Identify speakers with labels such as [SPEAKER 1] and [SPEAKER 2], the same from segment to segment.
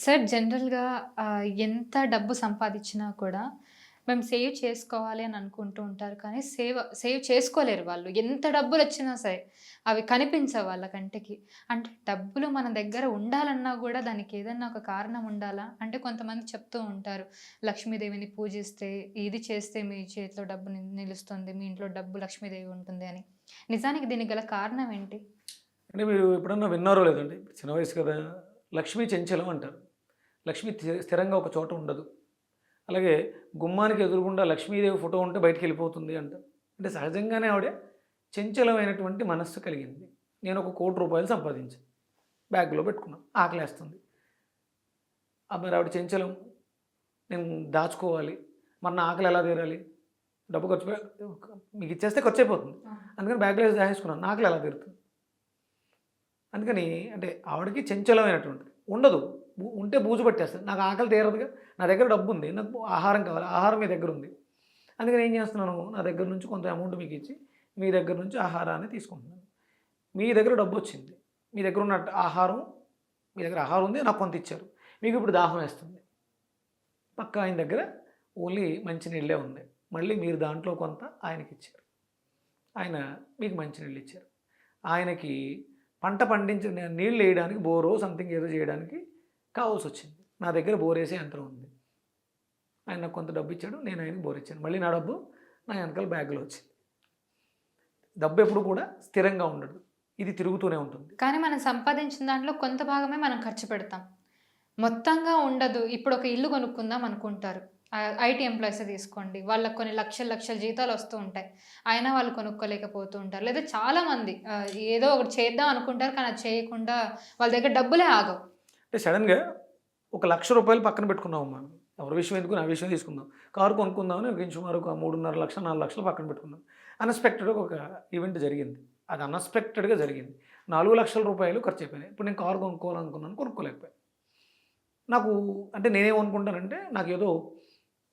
[SPEAKER 1] Sir జనరల్‌గా ఎంత డబ్బు సంపాదించినా కూడా మేము సేవ్ చేసుకోవాలి అని అనుకుంటూ ఉంటారు. కానీ సేవ్ సేవ్ చేసుకోలేరు వాళ్ళు. ఎంత డబ్బులు వచ్చినా సరే. అవి కనిపించవు వాళ్ళ కంటికి. అంటే డబ్బులు మన దగ్గర ఉండాలన్నా కూడా దానికి ఏదన్నా ఒక కారణం ఉండాలా? అంటే కొంతమంది చెప్తూ ఉంటారు. లక్ష్మీదేవిని పూజిస్తే, ఇది చేస్తే మీ చేతిలో డబ్బు నిలుస్తుంది. మీ ఇంట్లో డబ్బు లక్ష్మీదేవి ఉంటుంది అని. నిజానికి దీనికి గల కారణం ఏంటి?
[SPEAKER 2] అంటే మీరు ఎప్పుడన్నా విన్నారో లేదండి చిన్న వయసు కదా లక్ష్మీ చెంచలం అంటారు లక్ష్మి స్థి- స్థిరంగా ఒక చోట ఉండదు. అలాగే గుమ్మానికి ఎదురుగుండా లక్ష్మీదేవి ఫోటో ఉంటే బయటికి వెళ్ళిపోతుంది అంటారు అంటే సహజంగానే ఆవిడ చంచలమైనటువంటి మనస్సు కలిగింది. నేను ఒక కోటి రూపాయలు సంపాదించాను బ్యాగ్లో పెట్టుకున్నాను ఆకలేస్తుంది. ఆ మరి ఆవిడ చెంచలం. నేను దాచుకోవాలి. మరి నా ఆకలి ఎలా తీరాలి? డబ్బు ఖర్చు మీకు ఇచ్చేస్తే ఖర్చు అయిపోతుంది. అందుకని బ్యాగ్లో దాచేసుకున్నాను. నా ఆకలి ఎలా తీరుతుంది? అందుకని అంటే ఆవిడకి చంచలమైనటువంటిది ఉండదు. ఉంటే బూజు పట్టేస్తుంది నాకు ఆకలి తీరదుగా. నా దగ్గర డబ్బు ఉంది నాకు ఆహారం కావాలి. ఆహారం మీ దగ్గర ఉంది. అందుకని ఏం చేస్తున్నాను? నా దగ్గర నుంచి కొంత అమౌంట్ మీకు ఇచ్చి మీ దగ్గర నుంచి ఆహారాన్ని తీసుకుంటున్నాను. మీ దగ్గర డబ్బు వచ్చింది మీ దగ్గర ఉన్న ఆహారం మీ దగ్గర ఆహారం ఉంది. నాకు కొంత ఇచ్చారు. మీకు ఇప్పుడు దాహం వేస్తుంది. పక్క ఆయన దగ్గర ఓన్లీ మంచినీళ్ళే ఉంది. మళ్ళీ మీరు దాంట్లో కొంత ఆయనకి ఇచ్చారు. ఆయన మీకు మంచినీళ్ళు ఇచ్చారు. ఆయనకి పంట పండించిన నీళ్ళు వేయడానికి బోరో సంథింగ్ ఏదో చేయడానికి కావాల్సి వచ్చింది నా దగ్గర బోరేసే యంత్రం ఉంది ఆయన నాకు కొంత డబ్బు ఇచ్చాడు నేను ఆయనకి బోరిచ్చాను మళ్ళీ నా డబ్బు నా వెనకాల బ్యాగ్లో వచ్చింది డబ్బు ఎప్పుడు కూడా స్థిరంగా ఉండదు ఇది తిరుగుతూనే ఉంటుంది
[SPEAKER 1] కానీ మనం సంపాదించిన దాంట్లో కొంత భాగమే మనం ఖర్చు పెడతాం. మొత్తంగా ఉండదు. ఇప్పుడు ఒక ఇల్లు కొనుక్కుందాం అనుకుంటారు. ఐటీ ఎంప్లాయీస్ తీసుకోండి. వాళ్ళకి కొన్ని లక్షల లక్షల జీతాలు వస్తూ ఉంటాయి. అయినా వాళ్ళు కొనుక్కోలేకపోతూ ఉంటారు. లేదా చాలామంది ఏదో ఒకటి చేద్దాం అనుకుంటారు. కానీ అది చేయకుండా వాళ్ళ దగ్గర డబ్బులే ఆగవు.
[SPEAKER 2] అంటే సడన్గా ఒక లక్ష రూపాయలు పక్కన పెట్టుకున్నాం మనం ఎవరి విషయం ఎందుకు నా విషయం తీసుకుందాం. కారు కొనుక్కుందామని ఒక సుమారు ఒక మూడున్నర లక్షలు నాలుగు లక్షలు పక్కన పెట్టుకున్నాం. అన్ఎక్స్పెక్టెడ్గా ఒక ఈవెంట్ జరిగింది. అది అన్ఎక్స్పెక్టెడ్గా జరిగింది. నాలుగు లక్షల రూపాయలు ఖర్చు అయిపోయినాయి. ఇప్పుడు నేను కారు కొనుక్కోవాలనుకున్నాను కొనుక్కోలేకపోయాను. నాకు అంటే నేనేమనుకుంటానంటే నాకు ఏదో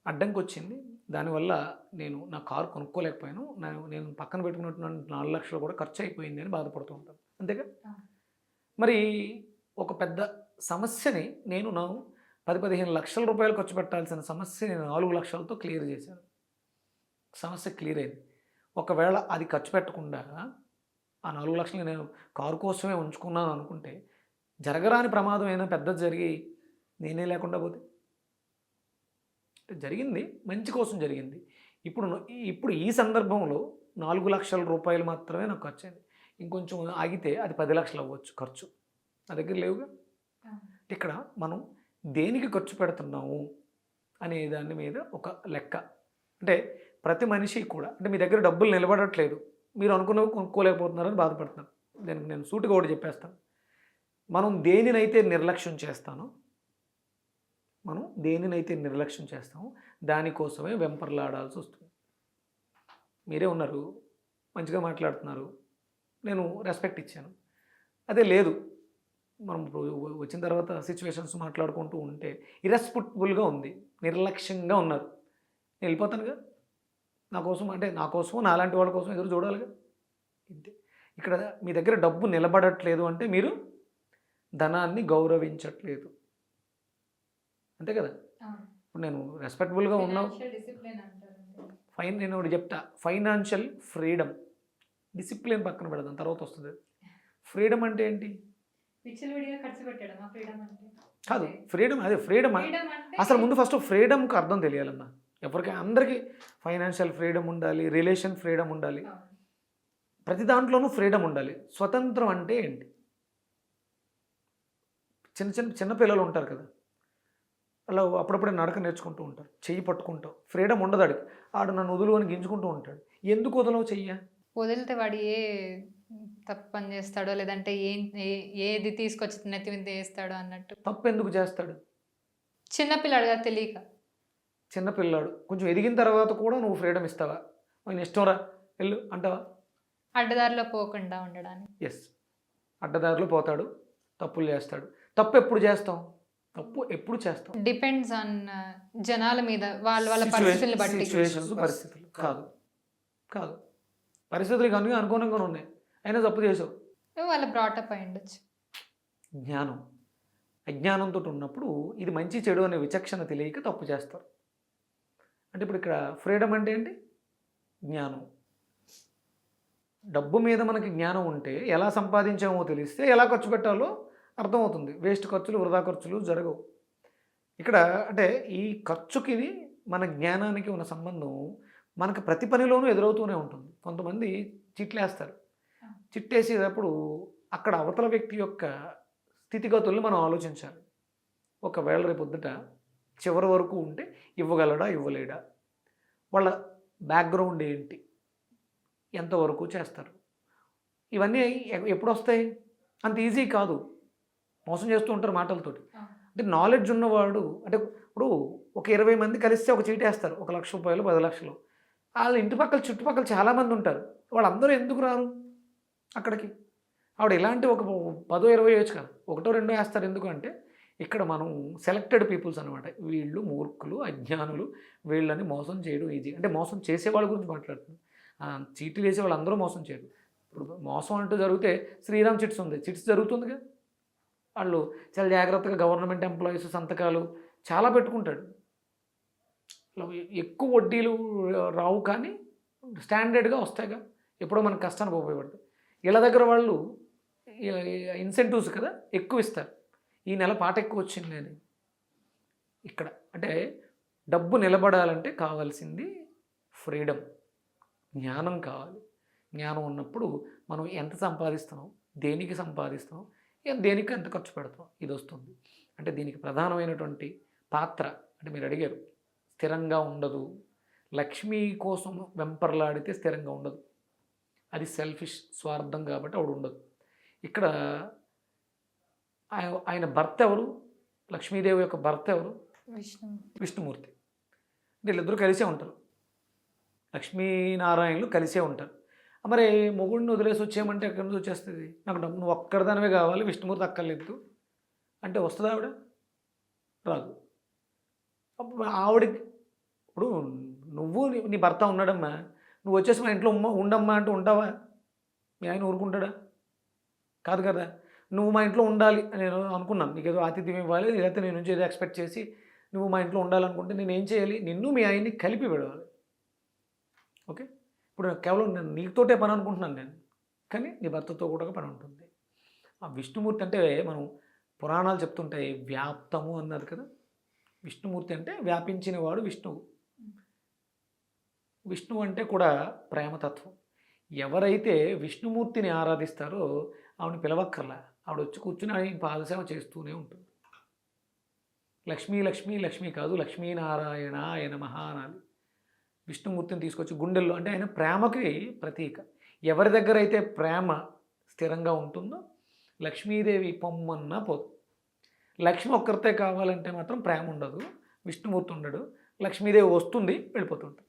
[SPEAKER 2] అడ్డంకి వచ్చింది దానివల్ల నేను నా కారు కొనుక్కోలేకపోయాను. నా- నేను పక్కన పెట్టుకున్నట్టు నాలుగు లక్షలు కూడా ఖర్చు అయిపోయింది అని బాధపడుతూ ఉంటాను. అంతేగా? మరి ఒక పెద్ద సమస్యని నేను నా పది పదిహేను లక్షల రూపాయలు ఖర్చు పెట్టాల్సిన సమస్య నేను నాలుగు లక్షలతో క్లియర్ చేశాను. సమస్య క్లియర్ అయింది. ఒకవేళ అది ఖర్చు పెట్టకుండా ఆ నాలుగు లక్షలు నేను కారు కోసమే ఉంచుకున్నాను అనుకుంటే జరగరాని ప్రమాదం అయినా పెద్దది జరిగి నేనే లేకుండా పోతే? జరిగింది మంచి కోసం జరిగింది. ఇప్పుడు ఇప్పుడు ఈ సందర్భంలో నాలుగు లక్షల రూపాయలు మాత్రమే నాకు ఖర్చు అయింది. ఇంకొంచెం ఆగితే అది పది లక్షలు అవ్వచ్చు ఖర్చు. నా దగ్గర లేవుగా? ఇక్కడ మనం దేనికి ఖర్చు పెడుతున్నాము అనే దాని మీద ఒక లెక్క. అంటే ప్రతి మనిషి కూడా అంటే మీ దగ్గర డబ్బులు నిలబడట్లేదు మీరు అనుకున్నవి కొనుక్కోలేకపోతున్నారని బాధపడుతున్నారు. దానికి నేను సూటిగా కూడా చెప్పేస్తాను. మనం దేనినైతే నిర్లక్ష్యం చేస్తానో మనం దేనినైతే నిర్లక్ష్యం చేస్తామో దానికోసమే వెంపర్లాడాల్సి వస్తుంది. మీరే ఉన్నారు మంచిగా మాట్లాడుతున్నారు నేను రెస్పెక్ట్ ఇచ్చాను. అదే లేదు మనం ఇప్పుడు వచ్చిన తర్వాత సిచ్యువేషన్స్ మాట్లాడుకుంటూ ఉంటే ఇరెస్పెక్టబుల్గా ఉంది. నిర్లక్ష్యంగా ఉన్నారు. నేను వెళ్ళిపోతానుగా నా కోసం అంటే నా కోసం నాలాంటి వాళ్ళ కోసం ఎదురు చూడాలిగా? ఇంతే. ఇక్కడ మీ దగ్గర డబ్బు నిలబడట్లేదు అంటే మీరు ధనాన్ని గౌరవించట్లేదు. అంతే కదా? ఇప్పుడు నేను రెస్పెక్టబుల్గా ఉన్నావు. ఫైన్ నేను ఒకటి చెప్తా. ఫైనాన్షియల్ ఫ్రీడమ్ డిసిప్లిన్ పక్కన పెడదాం తర్వాత వస్తుంది. ఫ్రీడమ్ అంటే ఏంటి? కాదు ఫ్రీడమ్ అదే ఫ్రీడమ్ అసలు ముందు ఫస్ట్ ఫ్రీడమ్కి అర్థం తెలియాలన్నా. ఎవరికి అందరికీ ఫైనాన్షియల్ ఫ్రీడమ్ ఉండాలి రిలేషన్ ఫ్రీడమ్ ఉండాలి. ప్రతి దాంట్లోనూ ఫ్రీడమ్ ఉండాలి. స్వతంత్రం అంటే ఏంటి? చిన్న చిన్న చిన్న పిల్లలు ఉంటారు కదా. అలా అప్పుడప్పుడే నడక నేర్చుకుంటూ ఉంటారు. చెయ్యి పట్టుకుంటావు ఫ్రీడమ్ ఉండదు ఆడు నన్ను వదులు అని గింజుకుంటూ ఉంటాడు. ఎందుకు వదలవు చెయ్య?
[SPEAKER 1] వదిలితే వాడు ఏ తప్పు పని చేస్తాడో లేదంటే ఏం ఏది తీసుకొచ్చి నెత్తి మీద వేస్తాడో అన్నట్టు.
[SPEAKER 2] తప్పు ఎందుకు చేస్తాడు?
[SPEAKER 1] చిన్నపిల్లాడుగా తెలియక.
[SPEAKER 2] చిన్న పిల్లాడు. కొంచెం ఎదిగిన తర్వాత కూడా నువ్వు ఫ్రీడమ్ ఇస్తావా? ఆయన ఇష్టంరా వెళ్ళు అంటావా?
[SPEAKER 1] అడ్డదారిలో పోకుండా ఉండడానికి.
[SPEAKER 2] ఎస్ అడ్డదారిలో పోతాడు తప్పులు చేస్తాడు. తప్పు ఎప్పుడు చేస్తాం? తప్పు ఎప్పుడు చేస్తాం?
[SPEAKER 1] డిపెండ్స్ ఆన్ జనాల మీద వాళ్ళ వాళ్ళ పరిస్థితుల్ని బట్టి.
[SPEAKER 2] పరిస్థితులు. కాదు. కాదు. పరిస్థితులు కనుక అనుగుణంగా ఉన్నాయి. అయినా తప్పు చేసావు
[SPEAKER 1] వాళ్ళ బ్రాటప్ అయి ఉండొచ్చు.
[SPEAKER 2] జ్ఞానం. అజ్ఞానంతో ఉన్నప్పుడు ఇది మంచి చెడు అనే విచక్షణ తెలియక తప్పు చేస్తారు. అంటే ఇప్పుడు ఇక్కడ ఫ్రీడమ్ అంటే ఏంటి? జ్ఞానం. డబ్బు మీద మనకి జ్ఞానం ఉంటే ఎలా సంపాదించామో తెలిస్తే ఎలా ఖర్చు పెట్టాలో అర్థమవుతుంది. వేస్ట్ ఖర్చులు వృధా ఖర్చులు జరగవు. ఇక్కడ అంటే ఈ ఖర్చుకి మన జ్ఞానానికి ఉన్న సంబంధం మనకు ప్రతి పనిలోనూ ఎదురవుతూనే ఉంటుంది. కొంతమంది చిట్లేస్తారు. చిట్టేసేటప్పుడు అక్కడ అవతల వ్యక్తి యొక్క స్థితిగతుల్ని మనం ఆలోచించాలి. ఒకవేళ రేపు పొద్దుట చివరి వరకు ఉంటే ఇవ్వగలడా ఇవ్వలేడా? వాళ్ళ బ్యాక్గ్రౌండ్ ఏంటి? ఎంతవరకు చేస్తారు? ఇవన్నీ ఎప్పుడు వస్తాయి అంత ఈజీ కాదు. మోసం చేస్తూ ఉంటారు మాటలతోటి. అంటే నాలెడ్జ్ ఉన్నవాడు అంటే ఇప్పుడు ఒక ఇరవై మంది కలిస్తే ఒక చీటీ వేస్తారు ఒక లక్ష రూపాయలు పది లక్షలు. వాళ్ళ ఇంటి పక్కల చుట్టుపక్కల చాలామంది ఉంటారు. వాళ్ళందరూ ఎందుకు రారు? అక్కడికి. ఆవిడ ఇలాంటి ఒక పదో ఇరవై వేయచ్చు కదా. ఒకటో రెండో వేస్తారు ఎందుకంటే ఇక్కడ మనం సెలెక్టెడ్ పీపుల్స్ అనమాట వీళ్ళు మూర్ఖులు అజ్ఞానులు వీళ్ళని మోసం చేయడం ఈజీ అంటే మోసం చేసే వాళ్ళ గురించి మాట్లాడుతున్నాం ఆ, చీటీలు వేసే వాళ్ళందరూ మోసం చేయరు. ఇప్పుడు మోసం అంటూ జరిగితే శ్రీరామ్ చిట్స్ ఉంది. చిట్స్ జరుగుతుందిగా. వాళ్ళు చాలా జాగ్రత్తగా గవర్నమెంట్ ఎంప్లాయీస్ సంతకాలు చాలా పెట్టుకుంటాడు ఎక్కువ వడ్డీలు రావు కానీ స్టాండర్డ్గా వస్తాయిగా. ఎప్పుడో మనకు కష్టానికి ఉపయోగపడతాయి వీళ్ళ దగ్గర వాళ్ళు ఇన్సెంటివ్స్ కదా ఎక్కువ ఇస్తారు. ఈ నెల పాట ఎక్కువ వచ్చింది అని. ఇక్కడ అంటే డబ్బు నిలబడాలంటే కావాల్సింది ఫ్రీడమ్. జ్ఞానం కావాలి. జ్ఞానం ఉన్నప్పుడు మనం ఎంత సంపాదిస్తున్నాం దేనికి సంపాదిస్తున్నాం దేనికి ఎంత ఖర్చు పెడతాం ఇది వస్తుంది. అంటే దీనికి ప్రధానమైనటువంటి పాత్ర అంటే మీరు అడిగారు స్థిరంగా ఉండదు. లక్ష్మి కోసం వెంపర్లాడితే స్థిరంగా ఉండదు. అది సెల్ఫిష్ స్వార్థం కాబట్టి ఆవిడ ఉండదు. ఇక్కడ ఆయ- ఆయన భర్త ఎవరు? లక్ష్మీదేవి యొక్క భర్త ఎవరు?
[SPEAKER 1] విష్ణు
[SPEAKER 2] విష్ణుమూర్తి. వీళ్ళిద్దరూ కలిసే ఉంటారు. లక్ష్మీనారాయణలు కలిసే ఉంటారు. మరి మొగుడిని వదిలేసి వచ్చేయమంటే ఎక్కడి నుంచి వచ్చేస్తుంది? నాకు డబ్బు నువ్వు ఒక్కడిదానివే కావాలి విష్ణుమూర్తి అక్కర్లేదు. అంటే వస్తుందా ఆవిడ? రాదు. అప్పుడు ఆవిడకి ఇప్పుడు నువ్వు నీ భర్త ఉన్నాడమ్మా. నువ్వు వచ్చేసి మా ఇంట్లో ఉమ్మ ఉండమ్మా అంటూ ఉంటావా? మీ ఆయన ఊరుకుంటాడా? కాదు కదా. నువ్వు మా ఇంట్లో ఉండాలి అని నేను అనుకున్నాను. నీకు ఏదో ఆతిథ్యం ఇవ్వాలి లేకపోతే నేను నుంచి ఏదో ఎక్స్పెక్ట్ చేసి నువ్వు మా ఇంట్లో ఉండాలనుకుంటే నేను ఏం చేయాలి? నిన్ను మీ ఆయన్ని కలిపి పెడవాలి ఓకే? ఇప్పుడు కేవలం నేను నీతోటే పని అనుకుంటున్నాను నేను. కానీ నీ భర్తతో కూడా పని ఉంటుంది. ఆ విష్ణుమూర్తి అంటే మనం పురాణాలు చెప్తుంటాయి వ్యాప్తము అన్నది కదా. విష్ణుమూర్తి అంటే వ్యాపించిన వాడు విష్ణువు. విష్ణువు అంటే కూడా ప్రేమతత్వం. ఎవరైతే విష్ణుమూర్తిని ఆరాధిస్తారో ఆవిడ పిలవక్కర్లా. ఆవిడ వచ్చి కూర్చుని ఆయన పాదసేవ చేస్తూనే ఉంటుంది. లక్ష్మీ లక్ష్మీ లక్ష్మీ కాదు లక్ష్మీనారాయణ ఆయన మహానాలి విష్ణుమూర్తిని తీసుకొచ్చి గుండెల్లో అంటే ఆయన ప్రేమకి ప్రతీక. ఎవరి దగ్గర అయితే ప్రేమ స్థిరంగా ఉంటుందో లక్ష్మీదేవి పొమ్మన్నా పోదు. లక్ష్మి ఒక్కరితే కావాలంటే మాత్రం ప్రేమ ఉండదు. విష్ణుమూర్తి ఉండడు. లక్ష్మీదేవి వస్తుంది వెళ్ళిపోతుంటుంది.